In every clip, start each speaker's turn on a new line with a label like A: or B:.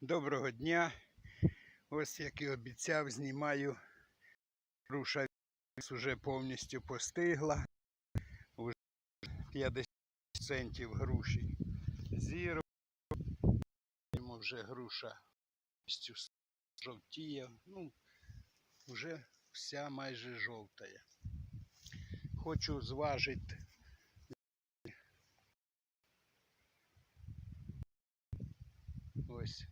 A: Доброго дня. Ось як і обіцяв, знімаю. Груша вже повністю постигла. Уже 50 центів груші. Зіро. Вже груша повністю жовтіє. Ну, вже вся майже жовтая. Хочу зважити ось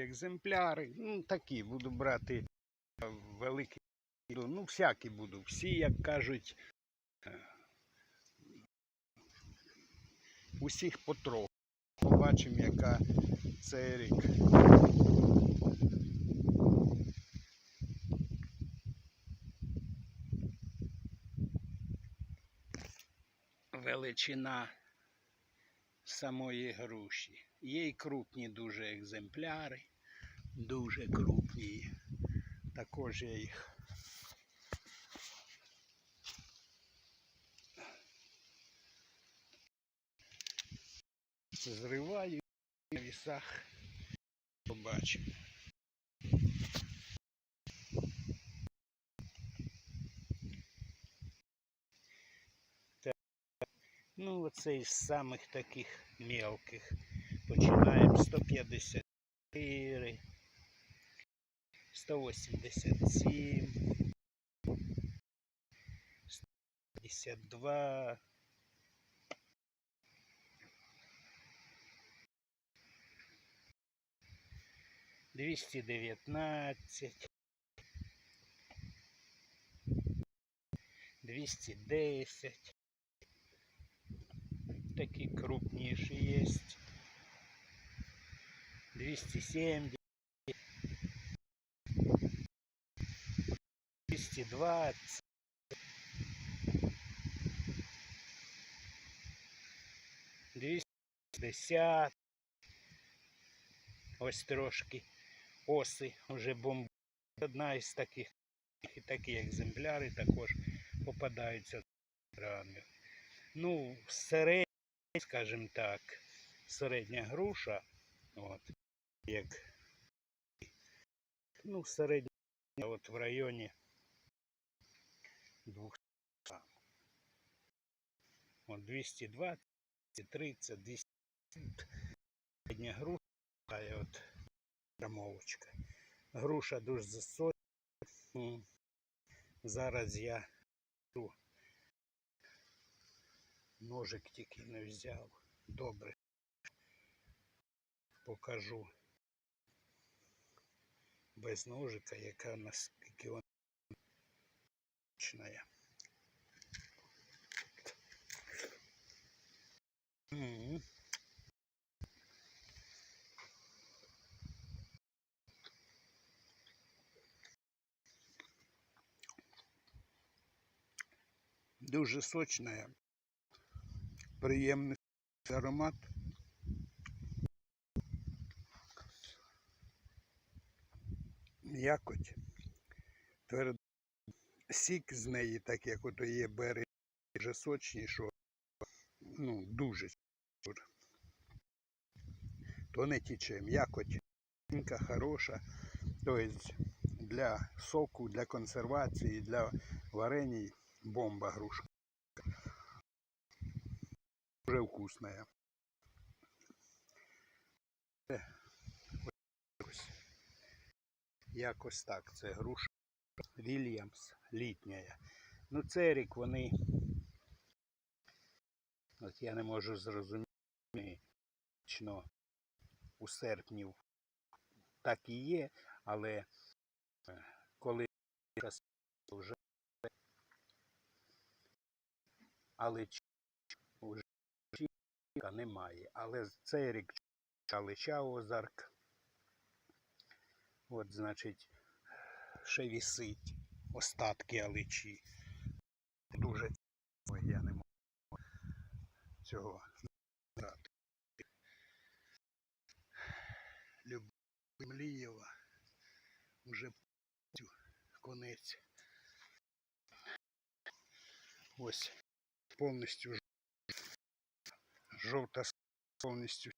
A: екземпляри. Ну, такі буду брати е, великі. Ну, всякі буду. Всі, як кажуть, е, усіх потроху. Побачимо, яка цей рік. Величина самої груші. Є й крупні дуже екземпляри, дуже крупні. Також я їх зриваю на вісах. Побачимо. Ну, оце із самих таких мелких. Починаємо 154, 187, 152. Двісті дев'ятнадцять, двісті десять, такі крупніші є. 270, 220, 250. Ось трошки оси вже бомб. Одна із таких і такі екземпляри також попадаються рано. Ну, середня, Скажімо так, середня груша. От, як ну, середня от в районі 200. От 220, 30, 200. Середня груша, а от грамовочка. Груша дуже засолена. Зараз я ножик тільки не взяв. Добре. Покажу без ножика, яка наскільки вона точна. Дуже сочная, приємний аромат. М'якоть. Тверд... Сік з неї, так як ото є бери, дуже сочні, що ну, дуже. То не тіче, м'якоть хороша. Тобто для соку, для консервації, для варені бомба груша. Дуже вкусная. Ось. Якось так. Це груша Вільямс літня. Ну, цей рік вони. От я не можу зрозуміти, точно у серпні так і є, але е, коли вже але ч- уже чіка немає. Але цей рік Чалича озарк. От, значить, ще вісить остатки аличі. Дуже я не можу цього брати. Млієва вже конець. Ось повністю жовта повністю